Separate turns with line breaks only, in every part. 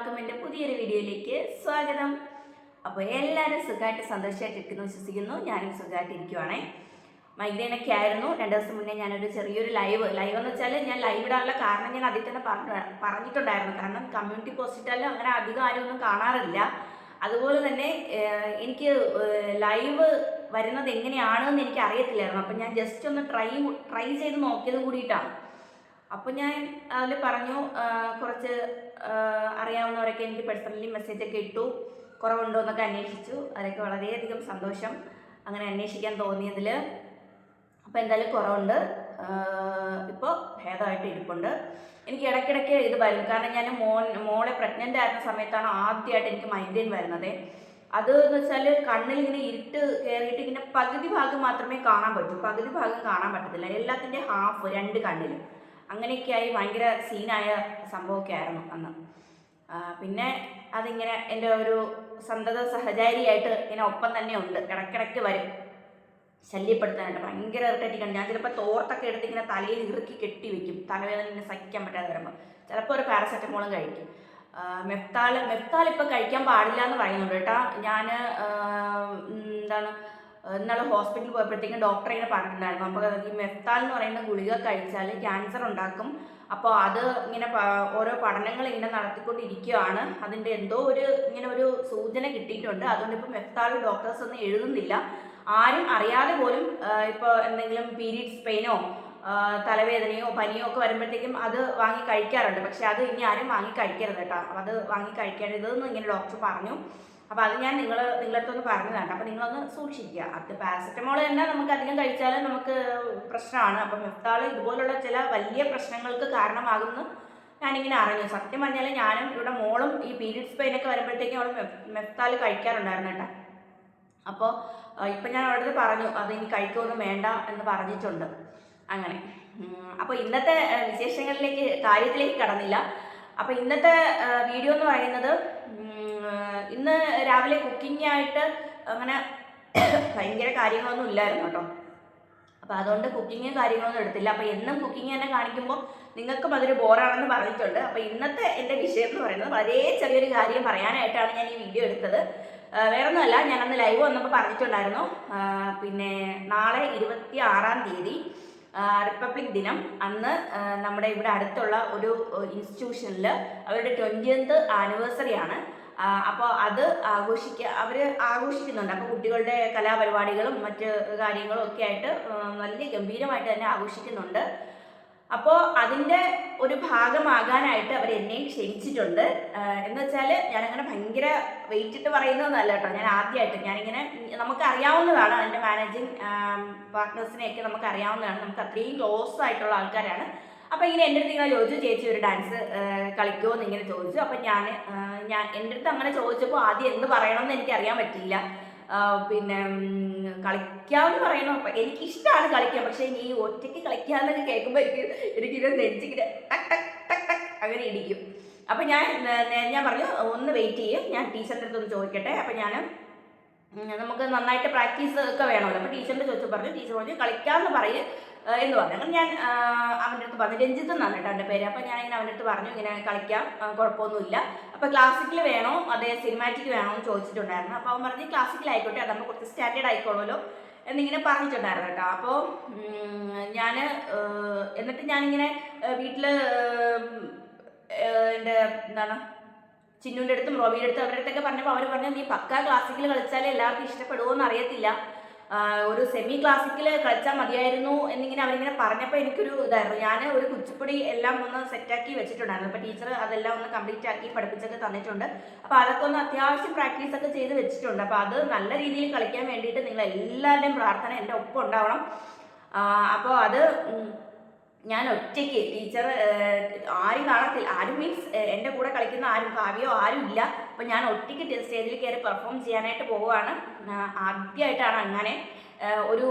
എല്ലാവർക്കും എന്റെ പുതിയൊരു വീഡിയോയിലേക്ക് സ്വാഗതം. അപ്പോൾ എല്ലാവരും സുഖമായിട്ട് സന്തോഷമായിട്ടിരിക്കുന്നു വിശ്വസിക്കുന്നു. ഞാനും സുഖമായിട്ടിരിക്കുവാണേ. മൈഗ്രൈനൊക്കെ ആയിരുന്നു. രണ്ട് ദിവസം മുന്നേ ഞാനൊരു ചെറിയൊരു ലൈവ് ലൈവ് എന്ന് വെച്ചാൽ ഞാൻ ലൈവ് ഇടാനുള്ള കാരണം ഞാൻ അതിൽ തന്നെ പറഞ്ഞു പറഞ്ഞിട്ടുണ്ടായിരുന്നു. കാരണം കമ്മ്യൂണിറ്റി പോസ്റ്റിറ്റാലും അങ്ങനെ അധികം ആരും ഒന്നും കാണാറില്ല. അതുപോലെ തന്നെ എനിക്ക് ലൈവ് വരുന്നത് എങ്ങനെയാണെന്ന് എനിക്ക് അറിയത്തില്ലായിരുന്നു അപ്പം ഞാൻ ജസ്റ്റ് ഒന്ന് ട്രൈ ട്രൈ ചെയ്ത് നോക്കിയത് കൂടിയിട്ടാണ്. അപ്പോൾ ഞാൻ അതിൽ പറഞ്ഞു കുറച്ച് അറിയാവുന്നവരൊക്കെ എനിക്ക് പേഴ്സണലി മെസ്സേജ് ഒക്കെ ഇട്ടു. കുറവുണ്ടോ എന്നൊക്കെ അന്വേഷിച്ചു. അതൊക്കെ വളരെയധികം സന്തോഷം അങ്ങനെ അന്വേഷിക്കാൻ തോന്നിയതിൽ അപ്പോൾ എന്തായാലും കുറവുണ്ട്. ഇപ്പോൾ ഭേദമായിട്ട് ഇരിപ്പുണ്ട്. എനിക്ക് ഇടയ്ക്കിടയ്ക്ക് ഇത് വരും. കാരണം ഞാൻ മോൻ മോളെ പ്രഗ്നന്റ് ആയിരുന്ന സമയത്താണ് ആദ്യമായിട്ട് എനിക്ക് മൈഗ്രെയിൻ വരുന്നത്. അത് എന്ന് വെച്ചാൽ കണ്ണിൽ ഇങ്ങനെ ഇരുട്ട് കയറിയിട്ട് ഇങ്ങനെ പകുതി ഭാഗം മാത്രമേ കാണാൻ പറ്റൂ. പകുതി ഭാഗം കാണാൻ പറ്റത്തില്ല. എല്ലാത്തിന്റെ ഹാഫ് രണ്ട് കണ്ണിലും. അങ്ങനെയൊക്കെയായി ഭയങ്കര സീനായ സംഭവമൊക്കെ ആയിരുന്നു അന്ന്. പിന്നെ അതിങ്ങനെ എന്റെ ഒരു സന്തത സഹചാരിയായിട്ട് ഇങ്ങനെ ഒപ്പം തന്നെ ഉണ്ട്. ഇടയ്ക്കിടയ്ക്ക് വരും. ശല്യപ്പെടുത്താനായിട്ട് ഭയങ്കര ഇറിറ്റേറ്റിംഗ് ഞാൻ ചിലപ്പോൾ തോർത്തൊക്കെ എടുത്ത് ഇങ്ങനെ തലയിൽ ഇറുക്കി കെട്ടി വെക്കും. തലവേദന ഇങ്ങനെ സഹിക്കാൻ പറ്റാതെ വരുമ്പോൾ ചിലപ്പോൾ ഒരു പാരസെറ്റമോളും കഴിക്കും. മെത്താൾ മെത്താൾ ഇപ്പോൾ കഴിക്കാൻ പാടില്ല എന്ന് പറയുന്നുണ്ട് കേട്ടോ. ഞാൻ എന്താണ് ഇന്നാൾ ഹോസ്പിറ്റലിൽ പോയപ്പോഴത്തേക്കും ഡോക്ടർ ഇങ്ങനെ പറഞ്ഞിട്ടുണ്ടായിരുന്നു. അപ്പോൾ ഈ മെത്താൽ എന്ന് പറയുന്ന ഗുളിക കഴിച്ചാൽ ക്യാൻസർ ഉണ്ടാക്കും. അപ്പോൾ അത് ഇങ്ങനെ ഓരോ പഠനങ്ങൾ ഇങ്ങനെ നടത്തിക്കൊണ്ടിരിക്കുകയാണ്. അതിന്റെ എന്തോ ഒരു ഇങ്ങനെ ഒരു സൂചന കിട്ടിയിട്ടുണ്ട്. അതുകൊണ്ട് ഇപ്പോൾ മെത്താൽ ഡോക്ടേഴ്സ് ഒന്നും എഴുതുന്നില്ല. ആരും അറിയാതെ പോലും ഇപ്പോൾ എന്തെങ്കിലും പീരീഡ്സ് പെയിനോ തലവേദനയോ പനിയോ ഒക്കെ വരുമ്പോഴത്തേക്കും അത് വാങ്ങി കഴിക്കാറുണ്ട്. പക്ഷെ അത് ഇനി ആരും വാങ്ങി കഴിക്കരുത് കേട്ടോ. അത് വാങ്ങി കഴിക്കരുതെന്ന് ഇങ്ങനെ ഡോക്ടർ പറഞ്ഞു. അപ്പോൾ അത് ഞാൻ നിങ്ങൾ നിങ്ങളുടെ അടുത്തൊന്ന് പറഞ്ഞതാണ് അപ്പോൾ നിങ്ങളൊന്ന് സൂക്ഷിക്കുക. അത് പാരസെറ്റമോൾ തന്നെ നമുക്ക് അധികം കഴിച്ചാൽ നമുക്ക് പ്രശ്നമാണ്. അപ്പം മെഫ്താൾ ഇതുപോലുള്ള ചില വലിയ പ്രശ്നങ്ങൾക്ക് കാരണമാകുന്നു ഞാനിങ്ങനെ അറിഞ്ഞു. സത്യം പറഞ്ഞാൽ ഞാനും ഇവിടെ മോളും ഈ പീരീഡ്സ് പെയിനൊക്കെ വരുമ്പോഴത്തേക്കും അവൾ മെഫ്താൽ കഴിക്കാറുണ്ടായിരുന്നു കേട്ടോ. അപ്പോൾ ഇപ്പം ഞാൻ അവിടെ പറഞ്ഞു അത് ഇനി കഴിക്കുമൊന്നും വേണ്ട എന്ന് പറഞ്ഞിട്ടുണ്ട്. അങ്ങനെ. അപ്പോൾ ഇന്നത്തെ വിശേഷങ്ങളിലേക്ക് കാര്യത്തിലേക്ക് കടന്നില്ല. അപ്പോൾ ഇന്നത്തെ വീഡിയോ എന്ന് പറയുന്നത് ഇന്ന് രാവിലെ കുക്കിംഗ് ആയിട്ട് അങ്ങനെ ഭയങ്കര കാര്യങ്ങളൊന്നും ഇല്ലായിരുന്നു കേട്ടോ. അപ്പോൾ അതുകൊണ്ട് കുക്കിങ് കാര്യങ്ങളൊന്നും എടുത്തില്ല. അപ്പോൾ എന്നും കുക്കിംഗ് തന്നെ കാണിക്കുമ്പോൾ നിങ്ങൾക്കും അതൊരു ബോറാണെന്ന് പറഞ്ഞിട്ടുണ്ട്. അപ്പോൾ ഇന്നത്തെ എന്റെ വിഷയം എന്ന് പറയുന്നത് വളരെ ചെറിയൊരു കാര്യം പറയാനായിട്ടാണ് ഞാൻ ഈ വീഡിയോ എടുത്തത്. വേറൊന്നുമല്ല ഞാൻ അന്ന് ലൈവ് വന്നപ്പോൾ പറഞ്ഞിട്ടുണ്ടായിരുന്നു പിന്നെ നാളെ ഇരുപത്തി ആറാം തീയതി റിപ്പബ്ലിക് ദിനം. അന്ന് നമ്മുടെ ഇവിടെ അടുത്തുള്ള ഒരു ഇൻസ്റ്റിറ്റ്യൂഷനിൽ അവരുടെ ട്വന്റിയത്ത് ആനിവേഴ്സറി ആണ്. അപ്പോൾ അത് ആഘോഷിക്കുക അവർ ആഘോഷിക്കുന്നുണ്ട്. അപ്പോൾ കുട്ടികളുടെ കലാപരിപാടികളും മറ്റ് കാര്യങ്ങളും ഒക്കെ ആയിട്ട് നല്ല ഗംഭീരമായിട്ട് തന്നെ ആഘോഷിക്കുന്നുണ്ട്. അപ്പോൾ അതിന്റെ ഒരു ഭാഗമാകാനായിട്ട് അവർ എന്നെയും ക്ഷണിച്ചിട്ടുണ്ട്. എന്ന് വെച്ചാൽ ഞാനങ്ങനെ ഭയങ്കര വെയിറ്റ് ഇട്ട് പറയുന്നതല്ല കേട്ടോ. ഞാൻ ആദ്യമായിട്ട് ഞാനിങ്ങനെ നമുക്ക് അറിയാവുന്നതാണ് എന്റെ മാനേജിങ് പാർട്ട്നേഴ്സിനെയൊക്കെ നമുക്ക് അറിയാവുന്നതാണ്. നമുക്ക് അത്രയും ക്ലോസ് ആയിട്ടുള്ള ആൾക്കാരാണ്. അപ്പോൾ ഇങ്ങനെ എന്റെ അടുത്ത് ഇങ്ങനെ ചോദിച്ചു ചേച്ചി ഒരു ഡാൻസ് കളിക്കുമോ എന്ന് ഇങ്ങനെ ചോദിച്ചു. അപ്പം ഞാൻ ഞാൻ എന്റെ അടുത്ത് അങ്ങനെ ചോദിച്ചപ്പോൾ ആദ്യം എന്ത് പറയണമെന്ന് എനിക്ക് അറിയാൻ പറ്റിയില്ല. പിന്നെ കളിക്കാമെന്ന് പറയണോ? അപ്പം എനിക്കിഷ്ടമാണ് കളിക്കാൻ. പക്ഷേ ഈ ഒറ്റയ്ക്ക് കളിക്കാമെന്നൊക്കെ കേൾക്കുമ്പോൾ എനിക്ക് എനിക്കിത് നെഞ്ചിങ്ങനെ ടക് ടക് ടക് അങ്ങനെ ഇടിക്കും. അപ്പം ഞാൻ ഞാൻ പറഞ്ഞു ഒന്ന് വെയിറ്റ് ചെയ്യും. ഞാൻ ടീച്ചറിന്റെ അടുത്ത് ഒന്ന് ചോദിക്കട്ടെ. അപ്പം ഞാൻ നമുക്ക് നന്നായിട്ട് പ്രാക്ടീസ് ഒക്കെ വേണമല്ലോ. അപ്പോൾ ടീച്ചറിന്റെ ചോദിച്ചു പറഞ്ഞു ടീച്ചർ പറഞ്ഞു കളിക്കാമെന്ന് പറയും. എന്ന് പറഞ്ഞു. അങ്ങനെ ഞാൻ അവന്റെ അടുത്ത് പറഞ്ഞു രഞ്ജിത്ത് എന്നാണ് എന്റെ പേര്. അപ്പോൾ ഞാൻ ഇങ്ങനെ അവന്റെ അടുത്ത് പറഞ്ഞു ഇങ്ങനെ കളിക്കാം കുഴപ്പമൊന്നുമില്ല. അപ്പോൾ ക്ലാസിക്കൽ വേണോ? അതേ സിനിമാറ്റിക് വേണോ എന്ന് ചോദിച്ചിട്ടുണ്ടായിരുന്നു. അപ്പോൾ അവൻ പറഞ്ഞു ക്ലാസിക്കൽ ആയിക്കോട്ടെ അതാകുമ്പോൾ കുറച്ച് സ്റ്റാൻഡേർഡ് ആയിക്കോളുമല്ലോ. എന്നിങ്ങനെ പറഞ്ഞിട്ടുണ്ടായിരുന്നു കേട്ടോ. അപ്പോൾ ഞാൻ എന്നിട്ട് ഞാനിങ്ങനെ വീട്ടിൽ എന്റെ എന്താണ് ചിന്നുവിന്റെ അടുത്തും റോബിയുടെ അടുത്തും അവരുടെ അടുത്തൊക്കെ പറഞ്ഞപ്പോൾ അവർ പറഞ്ഞു നീ പക്കാ ക്ലാസിക്കൽ കളിച്ചാലേ എല്ലാവർക്കും ഇഷ്ടപ്പെടുമോ എന്ന് അറിയത്തില്ല. ഒരു സെമി ക്ലാസിക്കൽ കളിച്ചാൽ മതിയായിരുന്നു എന്നിങ്ങനെ അവരിങ്ങനെ പറഞ്ഞപ്പോൾ എനിക്കൊരു ഇതായിരുന്നു. ഞാൻ ഒരു കുച്ചിപ്പൊടി എല്ലാം ഒന്ന് സെറ്റാക്കി വെച്ചിട്ടുണ്ടായിരുന്നു. അപ്പോൾ ടീച്ചർ അതെല്ലാം ഒന്ന് കംപ്ലീറ്റ് ആക്കി പഠിപ്പിച്ചൊക്കെ തന്നിട്ടുണ്ട്. അപ്പോൾ അതൊക്കെ ഒന്ന് അത്യാവശ്യം പ്രാക്ടീസ് ഒക്കെ ചെയ്ത് വെച്ചിട്ടുണ്ട്. അപ്പോൾ അത് നല്ല രീതിയിൽ കളിക്കാൻ വേണ്ടിയിട്ട് നിങ്ങൾ എല്ലാവരുടെയും പ്രാർത്ഥന എന്റെ ഒപ്പം ഉണ്ടാവണം. അപ്പോൾ അത് ഞാൻ ഒറ്റയ്ക്ക് ടീച്ചർ ആരും കാണത്തില്ല. ആരും മീൻസ് എന്റെ കൂടെ കളിക്കുന്ന ആരും കാവ്യോ ആരും ഇല്ല. അപ്പം ഞാൻ ഒറ്റയ്ക്ക് സ്റ്റേജിൽ കയറി പെർഫോം ചെയ്യാനായിട്ട് പോവുകയാണ്. ആദ്യമായിട്ടാണ് അങ്ങനെ ഒരു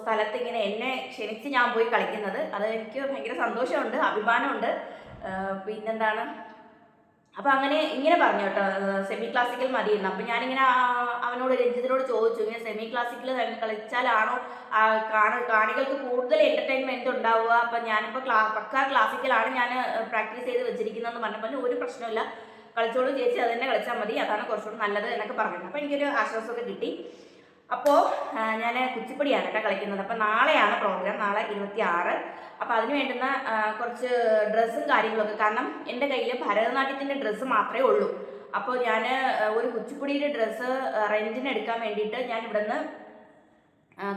സ്ഥലത്ത് ഇങ്ങനെ എന്നെ ക്ഷണിച്ച് ഞാൻ പോയി കളിക്കുന്നത്. അത് എനിക്ക് ഭയങ്കര സന്തോഷമുണ്ട് അഭിമാനമുണ്ട്. പിന്നെന്താണ്? അപ്പോൾ അങ്ങനെ ഇങ്ങനെ പറഞ്ഞു കേട്ടോ. സെമി ക്ലാസിക്കൽ മതിയെന്ന്. അപ്പോൾ ഞാനിങ്ങനെ അവനോട് രഞ്ജിത്തിനോട് ചോദിച്ചു. ഇങ്ങനെ സെമി ക്ലാസിക്കൽ കളിച്ചാലാണോ കാണികൾക്ക് കൂടുതൽ എന്റർടൈൻമെന്റ് ഉണ്ടാവുക? അപ്പം ഞാനിപ്പോൾ ക്ലാ പക്കാ ക്ലാസിക്കലാണ് ഞാൻ പ്രാക്ടീസ് ചെയ്ത് വെച്ചിരിക്കുന്നതെന്ന് പറഞ്ഞപ്പോൾ ഒരു പ്രശ്നമില്ല കളിച്ചോളൂ ചേച്ചി അത് തന്നെ കളിച്ചാൽ മതി. അതാണ് കുറച്ചുകൂടി നല്ലത് എന്നൊക്കെ പറഞ്ഞു അപ്പോൾ എനിക്കൊരു ആശ്വാസമൊക്കെ കിട്ടി. അപ്പോൾ ഞാൻ കുച്ചിപ്പടിയാണ് കേട്ടോ കളിക്കുന്നത്. അപ്പോൾ നാളെയാണ് പ്രോഗ്രാം നാളെ ഇരുപത്തി ആറ് അപ്പോൾ അതിന് വേണ്ടുന്ന കുറച്ച് ഡ്രസ്സും കാര്യങ്ങളൊക്കെ. കാരണം എന്റെ കയ്യിൽ ഭരതനാട്യത്തിന്റെ ഡ്രസ്സ് മാത്രമേ ഉള്ളൂ. അപ്പോൾ ഞാൻ ഒരു കുച്ചിപ്പുടിയുടെ ഡ്രസ്സ് റെന്റിന് എടുക്കാൻ വേണ്ടിയിട്ട് ഞാൻ ഇവിടുന്ന്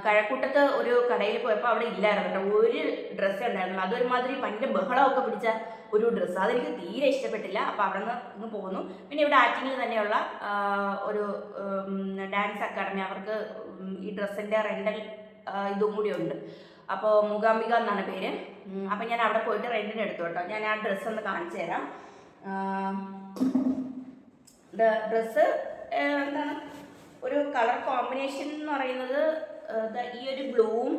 കഴക്കൂട്ടത്ത് ഒരു കടയിൽ പോയപ്പോൾ അവിടെ ഇല്ലായിരുന്നു കേട്ടോ. ഒരു ഡ്രസ്സ് ഉണ്ടായിരുന്നു അതൊരുമാതിരി ഭയങ്കര ബഹളമൊക്കെ പിടിച്ച ഒരു ഡ്രസ്സ് അതെനിക്ക് തീരെ ഇഷ്ടപ്പെട്ടില്ല. അപ്പോൾ അവിടെ നിന്ന് ഇങ്ങ് പോന്നു പിന്നെ ഇവിടെ ആറ്റിങ്ങിൽ തന്നെയുള്ള ഒരു ഡാൻസ് അക്കാഡമി അവർക്ക് ഈ ഡ്രസ്സിന്റെ റെന്റൽ ഇതും കൂടി ഉണ്ട്. അപ്പോൾ മൂകാംബിക എന്നാണ് പേര്. അപ്പം അപ്പോൾ ഞാൻ അവിടെ പോയിട്ട് റെന്റിന് എടുത്തു കേട്ടോ. ഞാൻ ആ ഡ്രസ്സ് ഒന്ന് കാണിച്ചു തരാം. ഡ്രസ്സ് എന്താണ്? ഒരു കളർ കോമ്പിനേഷൻ എന്ന് പറയുന്നത് ഈ ഒരു ബ്ലൂവും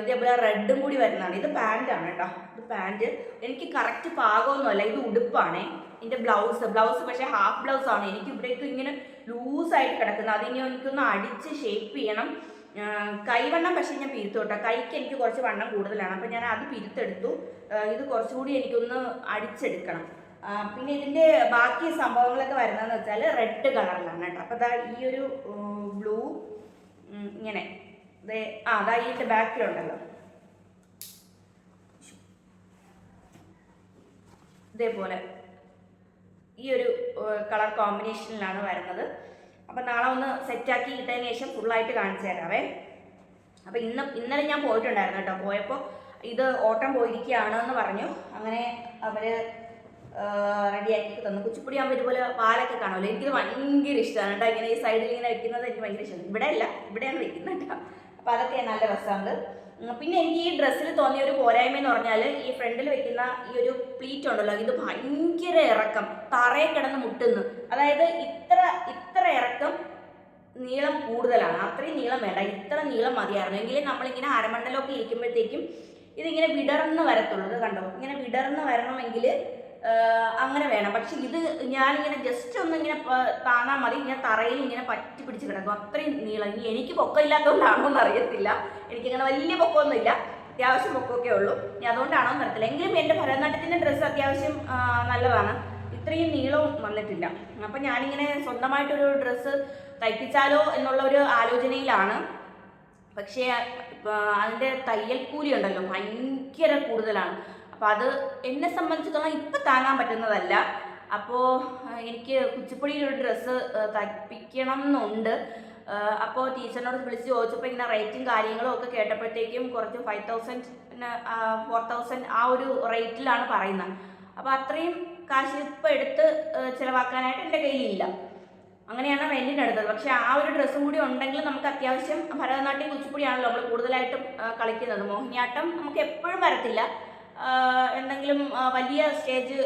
ഇതേപോലെ റെഡും കൂടി വരുന്നതാണ്. ഇത് പാന്റാണ് കേട്ടോ. ഇത് പാന്റ് എനിക്ക് കറക്റ്റ് പാകമൊന്നുമല്ല. ഇത് ഉടുപ്പാണേ. എന്റെ ബ്ലൗസ് ബ്ലൗസ് പക്ഷേ ഹാഫ് ബ്ലൗസ് ആണ്. എനിക്ക് ഇവിടേക്ക് ഇങ്ങനെ ലൂസായിട്ട് കിടക്കുന്നത്. അതിനെ എനിക്കൊന്ന് അടിച്ച് ഷേപ്പ് ചെയ്യണം. കൈവണ്ണം പക്ഷേ ഞാൻ പിരുത്തു കൈക്ക് എനിക്ക് കുറച്ച് വണ്ണം കൂടുതലാണ്. അപ്പം ഞാൻ അത് പിരുത്തെടുത്തു. ഇത് കുറച്ചുകൂടി എനിക്കൊന്ന് അടിച്ചെടുക്കണം. പിന്നെ ഇതിന്റെ ബാക്കി സംഭവങ്ങളൊക്കെ വരുന്നതെന്ന് വെച്ചാൽ റെഡ് കളറിലാണ് കേട്ടോ. അപ്പോൾ ഈ ഒരു ബ്ലൂ ഇങ്ങനെ. ആ അതാ ഈ ബാക്കിലുണ്ടല്ലോ. ഇതേപോലെ. ഈ ഒരു കളർ കോമ്പിനേഷനിലാണ് വരുന്നത്. അപ്പം നാളെ ഒന്ന് സെറ്റാക്കി ഇട്ടതിന് ശേഷം ഫുള്ളായിട്ട് കാണിച്ചു തരാവേ. അപ്പം ഇന്ന് ഇന്നലെ ഞാൻ പോയിട്ടുണ്ടായിരുന്നു കേട്ടോ. പോയപ്പോൾ ഇത് ഓട്ടം പോയിരിക്കുകയാണെന്ന് പറഞ്ഞു. അങ്ങനെ അവർ റെഡിയാക്കി തന്നു. കുച്ചിപ്പുടി ആകുമ്പോൾ ഇതുപോലെ പാലൊക്കെ കാണുമല്ലോ? എനിക്കിത് ഭയങ്കര ഇഷ്ടമാണ് കേട്ടോ. ഇങ്ങനെ ഈ സൈഡിൽ ഇങ്ങനെ വെക്കുന്നത് എനിക്ക് ഭയങ്കര ഇഷ്ടമാണ് ഇവിടെ അല്ല ഇവിടെയാണ് വെക്കുന്നത് കേട്ടോ. അപ്പോൾ അതൊക്കെ നല്ല രസമുണ്ട്. പിന്നെ എനിക്ക് ഈ ഡ്രസ്സിൽ തോന്നിയ ഒരു പോരായ്മ എന്ന് പറഞ്ഞാൽ ഈ ഫ്രണ്ടിൽ വെക്കുന്ന ഈ ഒരു പ്ലീറ്റ് ഉണ്ടല്ലോ ഇത് ഭയങ്കര ഇറക്കം. തറയെ കിടന്ന് മുട്ടുന്നു. അതായത് ഇത്ര ഇത്ര ഇറക്കം നീളം കൂടുതലാണ്. അത്രയും നീളം വേണ്ട. ഇത്ര നീളം മതിയായിരുന്നു. എങ്കിലും നമ്മളിങ്ങനെ അരമണ്ടലൊക്കെ ഇരിക്കുമ്പോഴത്തേക്കും ഇതിങ്ങനെ വിടർന്ന് വരത്തുള്ളൂ. കണ്ടോ? ഇങ്ങനെ വിടർന്ന് വരണമെങ്കിൽ അങ്ങനെ വേണം. പക്ഷെ ഇത് ഞാനിങ്ങനെ ജസ്റ്റ് ഒന്ന് ഇങ്ങനെ താണാൻ മതി. ഇങ്ങനെ തറയിൽ ഇങ്ങനെ പറ്റി പിടിച്ച് കിടക്കും. അത്രയും നീളം. ഇനി എനിക്ക് പൊക്കമില്ലാത്തതുകൊണ്ടാണോ എന്ന് അറിയത്തില്ല. എനിക്കിങ്ങനെ വലിയ പൊക്കമൊന്നുമില്ല. അത്യാവശ്യം പൊക്കമൊക്കെ ഉള്ളൂ. ഇനി അതുകൊണ്ടാണോ എന്ന് അറിയത്തില്ല. എങ്കിലും എന്റെ ഭരതനാട്യത്തിന്റെ ഡ്രസ്സ് അത്യാവശ്യം നല്ലതാണ്. ഇത്രയും നീളവും വന്നിട്ടില്ല. അപ്പം ഞാനിങ്ങനെ സ്വന്തമായിട്ടൊരു ഡ്രസ്സ് തയ്പ്പിച്ചാലോ എന്നുള്ള ഒരു ആലോചനയിലാണ്. പക്ഷേ അതിന്റെ തയ്യൽ കൂലി ഉണ്ടല്ലോ. ഭയങ്കര കൂടുതലാണ്. അപ്പോൾ അത് എന്നെ സംബന്ധിച്ചിടത്തോളം ഇപ്പം താങ്ങാൻ പറ്റുന്നതല്ല. അപ്പോൾ എനിക്ക് കുച്ചിപ്പുടിയിൽ ഒരു ഡ്രസ്സ് തയ്പ്പിക്കണം എന്നുണ്ട് അപ്പോൾ ടീച്ചറിനോട് വിളിച്ച് ചോദിച്ചപ്പോൾ ഇങ്ങനെ റേറ്റും കാര്യങ്ങളും ഒക്കെ കേട്ടപ്പോഴത്തേക്കും കുറച്ച് ഫൈവ് തൗസൻഡ് പിന്നെ ഫോർ തൗസൻഡ് ആ ഒരു റേറ്റിലാണ് പറയുന്നത്. അപ്പോൾ അത്രയും കാശ് ഇപ്പം എടുത്ത് ചിലവാക്കാനായിട്ട് എന്റെ കയ്യിലില്ല. അങ്ങനെയാണ് റെന്റിന് അടുത്തത്. പക്ഷേ ആ ഒരു ഡ്രസ്സും കൂടി ഉണ്ടെങ്കിൽ നമുക്ക് അത്യാവശ്യം ഭരതനാട്യം കുച്ചിപ്പുടിയാണല്ലോ നമ്മൾ കൂടുതലായിട്ടും കളിക്കുന്നത്. മോഹിനിയാട്ടം നമുക്ക് എപ്പോഴും വരത്തില്ല. എന്തെങ്കിലും വലിയ സ്റ്റേജ്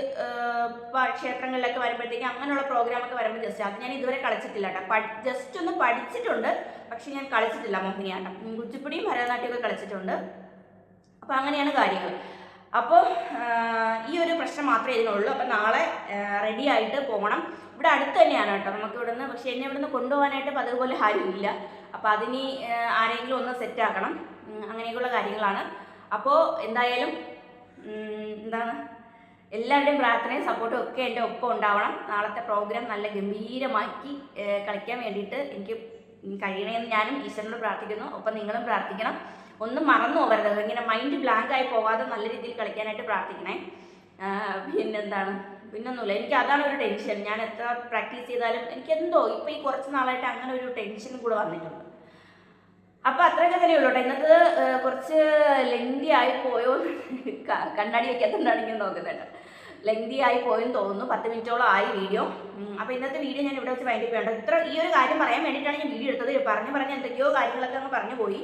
ക്ഷേത്രങ്ങളിലൊക്കെ വരുമ്പോഴത്തേക്കും അങ്ങനെയുള്ള പ്രോഗ്രാമൊക്കെ വരുമ്പോൾ ജസ്റ്റ് അത് ഞാൻ ഇതുവരെ കളിച്ചിട്ടില്ല കേട്ടോ. ജസ്റ്റ് ഒന്ന് പഠിച്ചിട്ടുണ്ട്. പക്ഷെ ഞാൻ കളിച്ചിട്ടില്ല മോഹിനിയാട്ടം. കുച്ചിപ്പുടിയും ഭരതനാട്യമൊക്കെ കളിച്ചിട്ടുണ്ട്. അപ്പോൾ അങ്ങനെയാണ് കാര്യങ്ങൾ. അപ്പോൾ ഈ ഒരു പ്രശ്നം മാത്രമേ ഇതിനുള്ളൂ. അപ്പോൾ നാളെ റെഡി ആയിട്ട് പോകണം. ഇവിടെ അടുത്ത് തന്നെയാണ് കേട്ടോ. നമുക്ക് ഇവിടുന്ന് പക്ഷേ എന്നെ ഇവിടുന്ന് കൊണ്ടുപോകാനായിട്ട് ഇപ്പം അതുപോലെ ആരുമില്ല. അപ്പോൾ അതിനി ആരെങ്കിലും ഒന്ന് സെറ്റ് ആക്കണം. ഉം, അങ്ങനെയൊക്കെയുള്ള കാര്യങ്ങളാണ്. അപ്പോൾ എന്തായാലും എന്താണ്? എല്ലാവരുടെയും പ്രാർത്ഥനയും സപ്പോർട്ടും ഒക്കെ എന്റെ ഒപ്പം ഉണ്ടാവണം. നാളത്തെ പ്രോഗ്രാം നല്ല ഗംഭീരമാക്കി കളിക്കാൻ വേണ്ടിയിട്ട് എനിക്ക് കഴിയണമെന്ന് ഞാനും ഈശ്വരനോട് പ്രാർത്ഥിക്കുന്നു. ഒപ്പം നിങ്ങളും പ്രാർത്ഥിക്കണം. ഒന്നും മറന്നു പോകരുത്. ഇങ്ങനെ മൈൻഡ് ബ്ലാങ്ക് ആയി പോകാതെ നല്ല രീതിയിൽ കളിക്കാനായിട്ട് പ്രാർത്ഥിക്കണേ. പിന്നെന്താണ്? പിന്നൊന്നുമില്ല. എനിക്ക് അതാണ് ഒരു ടെൻഷൻ ഞാൻ എത്ര പ്രാക്ടീസ് ചെയ്താലും എനിക്ക് എന്തോ ഇപ്പോൾ ഈ കുറച്ച് നാളായിട്ട് അങ്ങനെ ഒരു ടെൻഷൻ കൂടെ വന്നിട്ടുണ്ട്. അപ്പോൾ അത്രയൊക്കെ തന്നെ ഉള്ളൂ കേട്ടോ ഇന്നത്തെ കുറച്ച് ലെങ്തി ആയി പോയോ കണ്ണാടി വെക്കാത്തതുകൊണ്ടാണ് ഇങ്ങനെ നോക്കുന്നത് ലെങ്തി ആയി പോയെന്ന് തോന്നുന്നു. പത്ത് മിനിറ്റോളം ആയി വീഡിയോ. അപ്പോൾ ഇന്നത്തെ വീഡിയോ ഞാൻ ഇവിടെ വെച്ച് വൈൻഡപ്പ് ചെയ്യണ്ട ഇത്ര ഈ ഒരു കാര്യം പറയാൻ വേണ്ടിയിട്ടാണ് ഞാൻ വീഡിയോ എടുത്തത്. പറഞ്ഞു പറഞ്ഞ് എന്തൊക്കെയോ കാര്യങ്ങളൊക്കെ അങ്ങ് പറഞ്ഞു പോയി.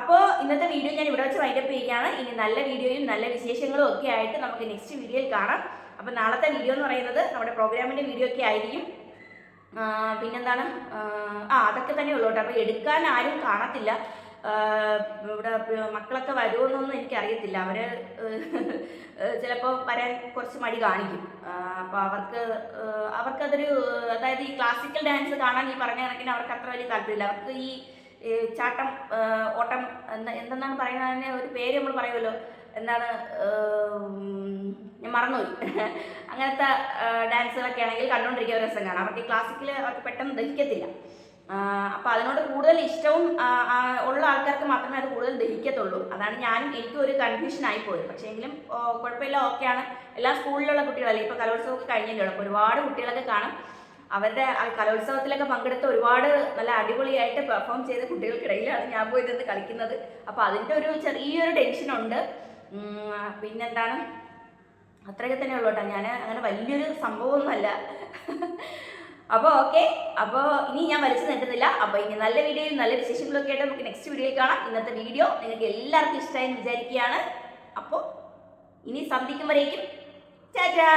അപ്പോൾ ഇന്നത്തെ വീഡിയോ ഞാൻ ഇവിടെ വെച്ച് വൈൻഡപ്പ് ചെയ്യുകയാണ്. ഇനി നല്ല വീഡിയോയും നല്ല വിശേഷങ്ങളും ഒക്കെ ആയിട്ട് നമുക്ക് നെക്സ്റ്റ് വീഡിയോയിൽ കാണാം. അപ്പോൾ നാളത്തെ വീഡിയോ എന്ന് പറയുന്നത് നമ്മുടെ പ്രോഗ്രാമിന്റെ വീഡിയോ ഒക്കെ ആയിരിക്കും. പിന്നെന്താണ്? ആ, അതൊക്കെ തന്നെ ഉള്ളൂ കേട്ടോ. അപ്പോൾ എടുക്കാൻ ആരും കാണത്തില്ല. ഇവിടെ മക്കളൊക്കെ വരുമെന്നൊന്നും എനിക്കറിയത്തില്ല. അവർ ചിലപ്പോൾ വരാൻ കുറച്ച് മടി കാണിക്കും. അപ്പോൾ അവർക്ക് അവർക്കതൊരു അതായത് ഈ ക്ലാസിക്കൽ ഡാൻസ് കാണാൻ ഈ പറഞ്ഞ കണക്കിന് അവർക്ക് അത്ര വലിയ താല്പര്യമില്ല. അവർക്ക് ഈ ചാട്ടം ഓട്ടം എന്താ എന്തെന്നാണ് പറയുന്നത് അതിന് ഒരു പേര് നമ്മൾ പറയുമല്ലോ. എന്താണ് ഞാൻ മറന്നുപോയി. അങ്ങനത്തെ ഡാൻസുകളൊക്കെ ആണെങ്കിൽ കണ്ടുകൊണ്ടിരിക്കുക ഒരു രസം കാണാം. അവർക്ക് ക്ലാസിക്കൽ അവർക്ക് പെട്ടെന്ന് ദഹിക്കത്തില്ല. അപ്പോൾ അതിനോട് കൂടുതൽ ഇഷ്ടവും ഉള്ള ആൾക്കാർക്ക് മാത്രമേ അത് കൂടുതൽ ദഹിക്കത്തുള്ളൂ. അതാണ് ഞാനും എനിക്കും ഒരു കൺഫ്യൂഷൻ ആയി പോയത്. പക്ഷേ എങ്കിലും കുഴപ്പമില്ല ഓക്കെയാണ് എല്ലാ സ്കൂളിലുള്ള കുട്ടികളല്ലേ? ഇപ്പോൾ കലോത്സവമൊക്കെ കഴിഞ്ഞല്ലോ. അപ്പോൾ ഒരുപാട് കുട്ടികളൊക്കെ കാണും. അവരുടെ കലോത്സവത്തിലൊക്കെ പങ്കെടുത്ത് ഒരുപാട് നല്ല അടിപൊളിയായിട്ട് പെർഫോം ചെയ്ത കുട്ടികൾക്കിടയിലാണ് ഞാൻ പോയി നിന്ന് കളിക്കുന്നത്. അപ്പോൾ അതിന്റെ ഒരു ചെറിയൊരു ടെൻഷനുണ്ട് പിന്നെന്താണ്? അത്രയൊക്കെ തന്നെ ഉള്ളൂ കേട്ടോ. ഞാൻ അങ്ങനെ വലിയൊരു സംഭവമൊന്നുമല്ല. അപ്പോൾ ഓക്കെ. അപ്പോൾ ഇനി ഞാൻ വലിച്ചു നീട്ടുന്നില്ല. അപ്പോൾ ഇനി നല്ല വീഡിയോയും നല്ല വിശേഷങ്ങളൊക്കെ ആയിട്ട് നമുക്ക് നെക്സ്റ്റ് വീഡിയോയിൽ കാണാം. ഇന്നത്തെ വീഡിയോ നിങ്ങൾക്ക് എല്ലാവർക്കും ഇഷ്ടമായി വിചാരിക്കുകയാണ്. അപ്പോൾ ഇനി സന്ധിക്കുമ്പോഴേക്കും ചാറ്റാ